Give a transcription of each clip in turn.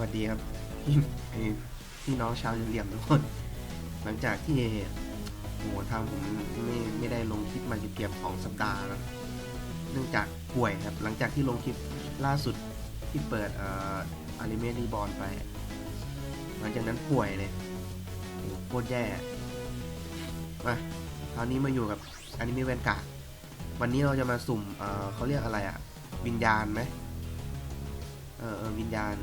วัสดีครับพี่พี่น้องชาวเหลี่ยมทุกคน หลังจากที่โหทางผมไม่ไม่ได้ลงคลิปมาเกือบสองสัปดาห์แล้วเนื่องจากป่วยครับ หลังจากที่ลงคลิปล่าสุดที่เปิดเอ่ออนิเมรีบอลไป หลังจากนั้นป่วยเลยโหโคตรแย่มาคราวนี้มาอยู่กับอนิเมะแวนการ์ดวันนี้เราจะมาสุ่มเออเขาเรียกอะไรอะวิญญาณไหมเออเออวิญญาณ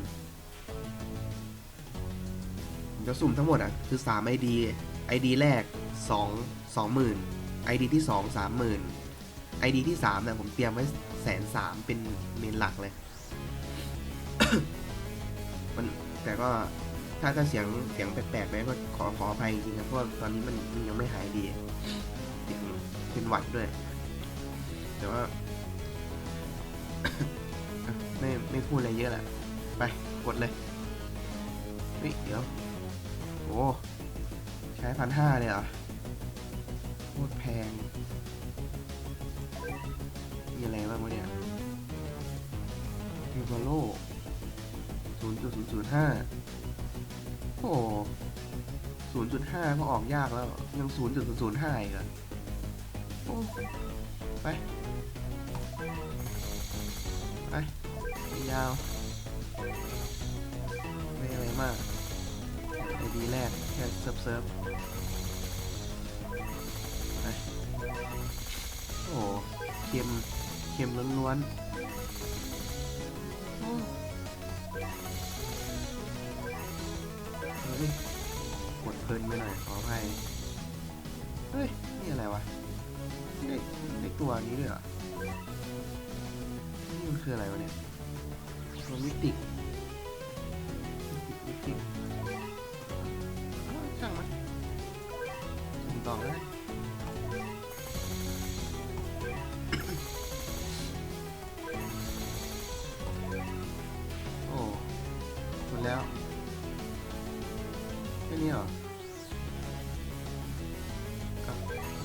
ผมจะสุ่มทั้งหมดอะคือ3 ID ID แรก 2 20,000 ID ที่ 2 30,000 ID ที่3เนี่ยผมเตรียมไว้แสนสามเป็นเมนหลักเลย มันแต่ก็ถ้าถ้าเสียงเสียงแปลกๆไปก็ขอขออภัยจริงๆครับเพราะว่าตอนนี้มันมันยังไม่หายดีเสียงเป็นหวัดด้วย แต่ว่า ไม่ไม่พูดอะไรเยอะแหละไปกดเลยเฮ้ยเดี๋ยว โอ้ใช้พันห้าเลยเหรอโคตรแพง มีอะไรบ้างวะเนี่ยเทเบโลศูนย์จุดศูนย์ศูนย์ห้าโอ้ศูนย์จุดห้าก็ออกยากแล้ว ยังศูนย์จุดศูนย์ห้าอีกเหรอโอ้ไป ไป ยาว ไม่อะไรมาก ดีแรกแค่เซิร์ฟเซิร์ฟโอ้เค็มเค็มล้วนๆเฮ้ยกดเพลินไปหน่อย ขออภัยเฮ้ย นี่อะไรวะได้ได้ตัวนี้ด้วยเหรอ นี่มันคืออะไรวะเนี่ยตัวมิติกมิติก แล้วแค่นี้เหรออะ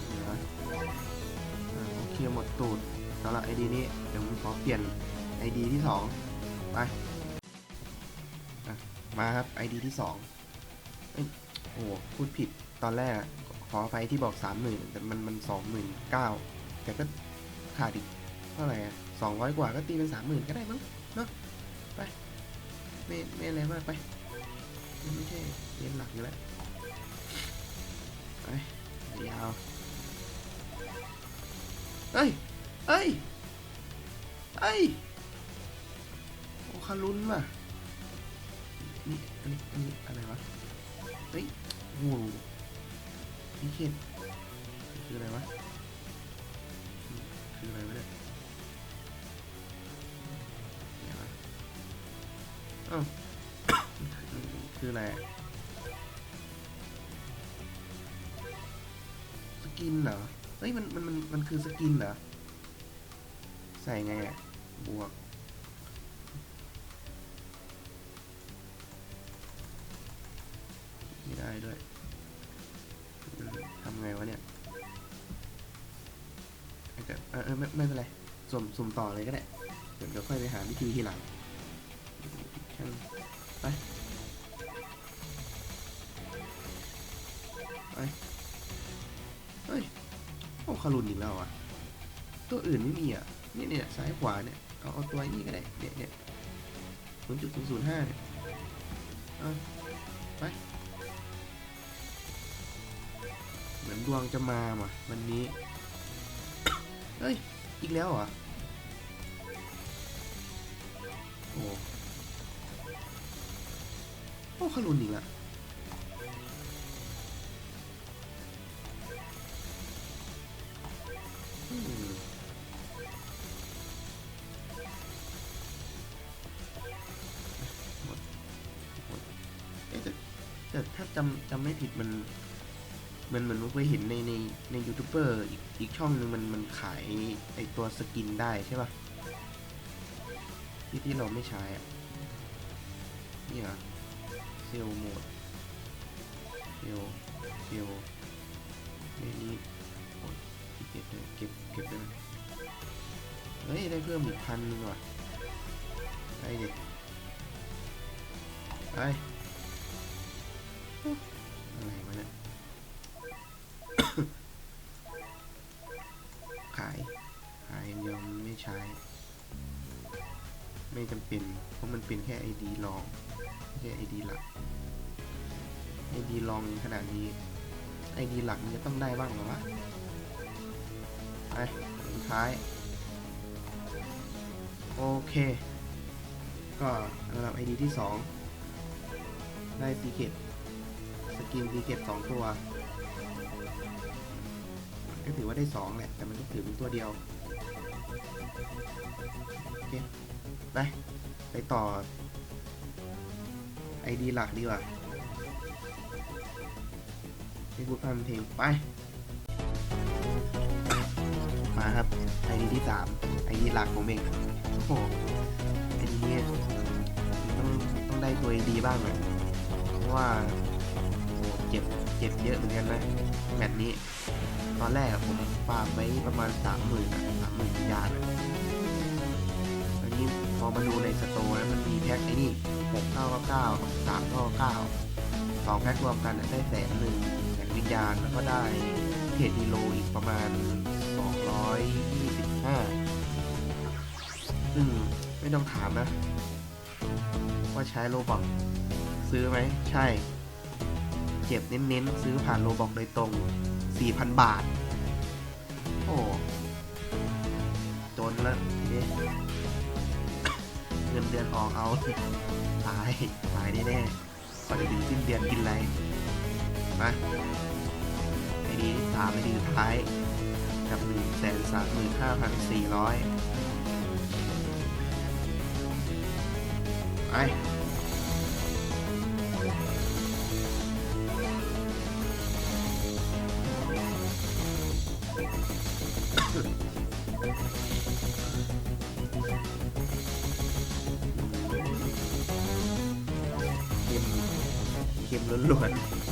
เหลือโอเคหมดตูดสำหรับไอดีนี้ เดี๋ยวผมขอเปลี่ยนไอดีที่สองไปมาครับไอดีที่สองเอ้โอ้พูดผิดตอนแรกขออภัยที่บอกสามหมื่นแต่มันมันสองหมื่นเก้าแต่ก็ขาดอีกเท่าไหร่สองร้อยกว่าก็ตีเป็นสามหมื่นก็ได้มั้งเนาะ ไม่ไม่อะไรมากไปมันไม่ใช่เรียนหลักอยู่แล้วไปยาวเอ้ยเอ้ยเอ้ยโอ้คารุนว่ะนี่อันนี้อันนี้อะไรวะเฮ้ยโอ้นี่เข็ดคืออะไรวะคืออะไรวะเนี่ย คืออะไรสกินเหรอ เฮ้ยมันมันมันมันคือสกินเหรอ ใส่ไงอะ บวก ไม่ได้ด้วยทำไงวะเนี่ยเออเออไม่ไม่เป็นไรสุ่มสุ่มต่อเลยก็ได้ เดี๋ยวเดี๋ยวค่อยไปหาวิธีทีหลัง ช่างไปไปเฮ้ยโอ้คารุนอีกแล้วอะตัวอื่นไม่มีอะเนี่ยเนี่ยซ้ายขวาเนี่ยเอาเอาตัวนี้ก็ได้เนี่ยเนี่ยศูนย์จุดศูนย์ศูนย์ห้าเนี่ยเอาไปเหมือนดวงจะมาว่ะวันนี้เฮ้ยอีกแล้วเหรอะโอ้ อ้คารุนอีกแล้วอืมหมดหมดเอ๊ะแต่ถ้าจำจำไม่ผิดมัน มันเหมือนเคยเห็นในในในยูทูบเบอร์อีกช่องหนึ่งมันมันขายไอตัวสกินได้ใช่ป่ะที่ที่เราไม่ใช้อะนี่เหรอ เซลโหมดเซลเซลในนี้โอ้ยเก็บเลยเก็บเก็บเลยเฮ้ย ได้เพิ่มอีกพันหนึ่งว่ะได้ดิไปอะไรวะเนี่ยขาย ขายย่างไม่ใช้ ไม่จำเป็น เพราะมันเป็นแค่ ID รองไม่ใช่ ID หลัก ID รองขนาดนี้ ID หลักมันจะต้องได้บ้างหรอวะไปสุดท้าย โอเค ก็ระดับ ID ที่ 2 ได้ซีเกตสกินซีเกตสองตัวก็ถือว่าได้ 2 แหละ แต่มันก็ถือเป็นตัวเดียว โอเค ไป ไปต่อ ID หลักดีกว่าให้พูดพามเพลงไป มาครับ ID ที่3 ID หลักผมเองโอ้โห ID นี้ต้องต้องได้ตัว ID บ้างเลยเพราะว่าโอ้เจ็บเจ็บเยอะเหมือนกันนะแมตช์นี้ ตอนแรกผมฟาร์มไว้ประมาณ30,000อะ30,000ยานะตอนนี้ อมาดูในสโตร์แล้วมันมีแพ็คไอ้นี่6 9 9 3 9 9 2แพ็ครวมกันได้แสนหนึ่งแสนวิญญาณแล้วก็ได้เพจดีโลอีกประมาณ225ซึ่งไม่ต้องถามนะ ว่าใช้โลบอกซื้อไหม ใช่เจ็บเน้นๆ ซื้อผ่านโลบอกโดยตรง 4,000 บาท โอ้จนแล้ว เงินเดือนออกเอาตายตายแน่ๆก่อนจะถึงสิ้นเดือนกินอะไรมาไอดีสามไอดีสุดท้ายกับหนึ่งแสนสามหมื่นห้าพันสี่ร้อยไป ล้วนๆ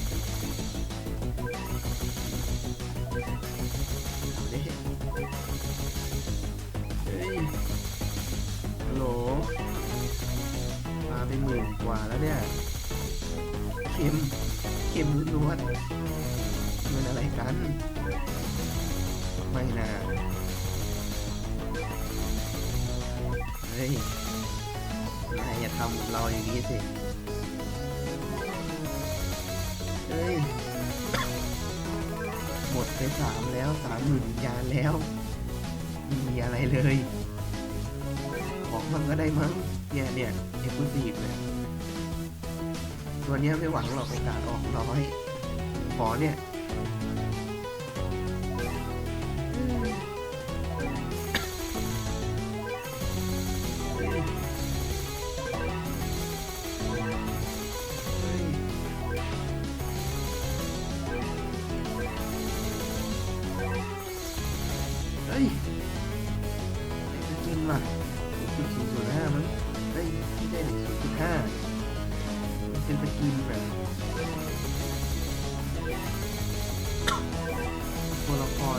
เอาดิเฮ้ยฮัลโหลมาไปหมื่นกว่าแล้วเนี่ยเค็มเค็มล้วนๆมันอะไรกัน ไม่นะเฮ้ยนายอย่าทำเราอย่างนี้สิ เอ้ย หมดไปสามแล้วสามหมื่นยานแล้วไม่มีอะไรเลย ของมันก็ได้มั้ง เนี่ยเนี่ยเอ็กซ์คลูซีฟเนี่ยตัวเนี้ยไม่หวังหรอกโอกาสออกน้อย ขอเนี่ย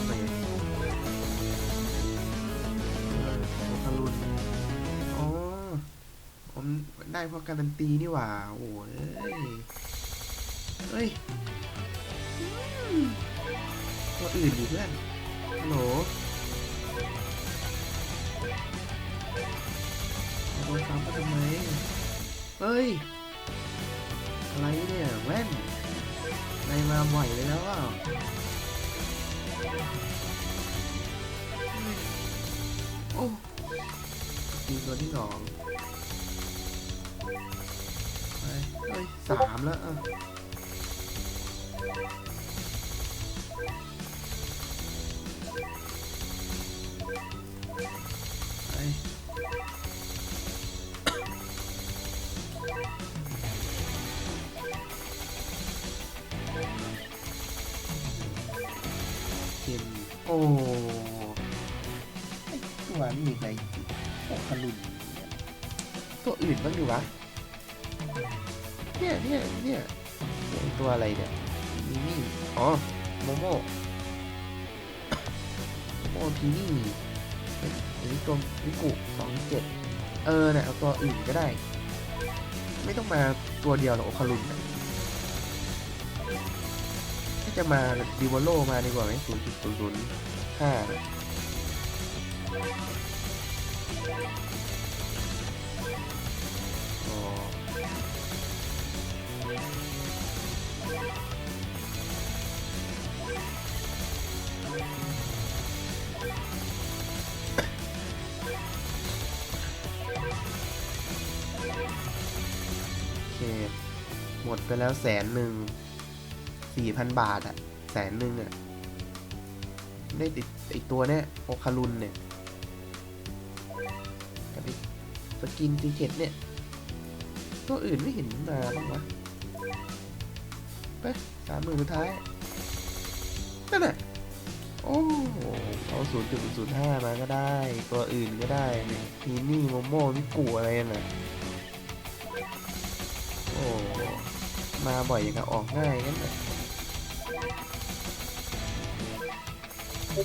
ออตัวคารุนอ๋อผมได้เพราะการันตีนี่หว่า โอ้ยเฮ้ยตัวอื่นดิเพื่อนฮัลโหลโดนซ้ำมาทำไมเฮ้ย อะไรเนี่ยแว่นอะไรมาบ่อยเลยแล้วอะ โอ้ทีตัวที่สองไปเฮ้ยสามแล้วอะ อ้ไอ้ตัวนี้มีอะไรโอ้ขลุนเนี่ยตัวอื่นบ้างดีวะ เนี่ยเนี่ยเนี่ยตัวอะไรเนี่ยมีนี่อ๋อ โมโมโมโมพีนี่เฮ้ยอันนี้ตัววิกุสองเจ็ดเออเนี่ยเอาตัวอื่นก็ได้ ไม่ต้องมาตัวเดียวหรอกคารุนนะาจะมาดิวโลมาดีกว่าไหมศูนย์จุดศูนย์ศูนย์ห้าโอเคหมดไปแล้วแสนหนึ่ง สี่พันบาทอะแสนหนึ่งอะได้ติดไอตัวเนี้ยโอคารุนเนี่ยกับไอ้สกินซีเกตเนี่ย ตัวอื่นไม่เห็นมาบ้างวะไปสามหมื่นสุดท้าย นั่นแหละโอ้เอาศูนย์จุดศูนย์ห้ามาก็ได้ ตัวอื่นก็ได้ทีนี่โมโม่มิกูอะไรน่ะโอ้ มาบ่อยอย่างกับออกง่ายงั้นแหละ เอ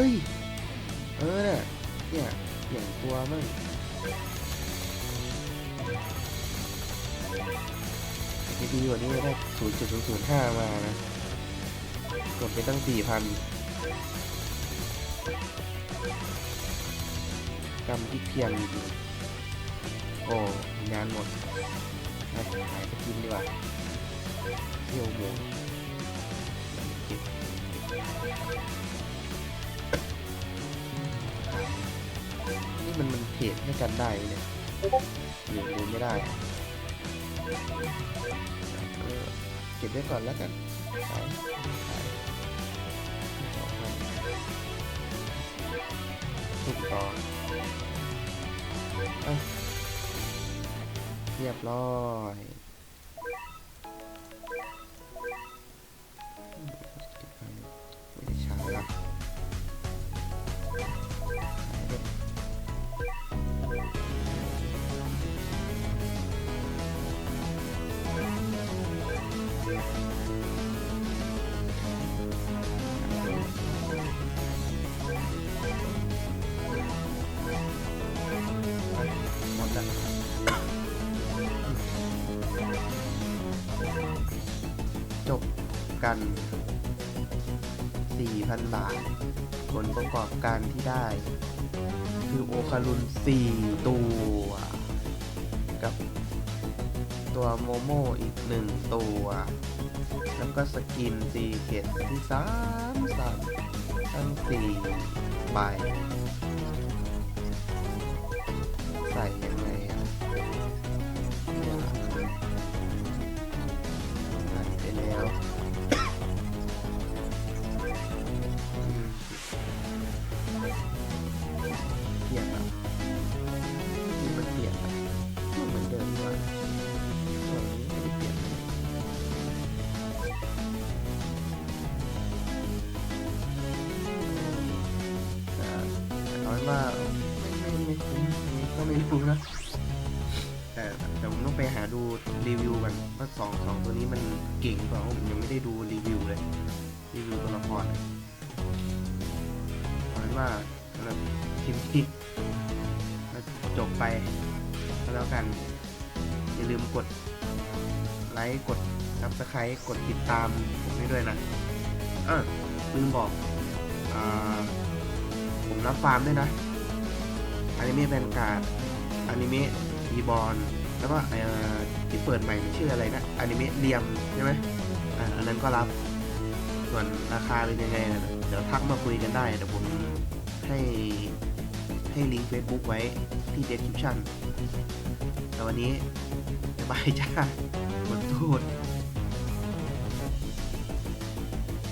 ้ย เออน่ะเนี่ยอย่างตัวมั่งจะดีกว่านี้ได้ 0.005 มานะ กดไปตั้ง 4,000 กำที่เพียงจริงโอ้งานหมดไปขายไปกินดีกว่าเที่ยวหมูนี่มันมันเพจให้กันได้เนี่ยหรือดูไม่ได้เก็บไว้ก่อนแล้วกันขายขายสองพัน ถูกต้องเรียบร้อย จบกัน 4,000 บาท ผลประกอบการที่ได้ คือโอคารุน 4 ตัว กับตัวโมโมอีก 1 ตัว แล้วก็สกินซีเกตที่ 3 3 ทั้ง 4 ใบ ใส่ ไม่ไม่คุ้มก็ไม่รู้นะแต่แต่ผมต้องไปหาดูรีวิวกันว่าสองสองตัวนี้มันเก่งเปล่าผมยังไม่ได้ดูรีวิวเลย รีวิวตัวละครเอาเป็นว่าสำหรับคลิปนี้จบไปแล้วกัน อย่าลืมกดไลค์กด subscribe กดติดตามผมให้ด้วยนะเออลืมบอกอผมรับฟาร์มด้วยนะ อนิเมะแบนการ์ดอนิเมะอีบอลแล้วก็ที่เปิดใหม่ชื่ออะไรนะอนิเมะเรียมใช่ไหมอันนั้นก็รับ ส่วนราคาเป็นยังไงนะเดี๋ยวทักมาคุยกันได้เดี๋ยวผมให้ให้ลิงก์ Facebook ไว้ที่ description แต่วันนี้บายบายจ้าขอโทษ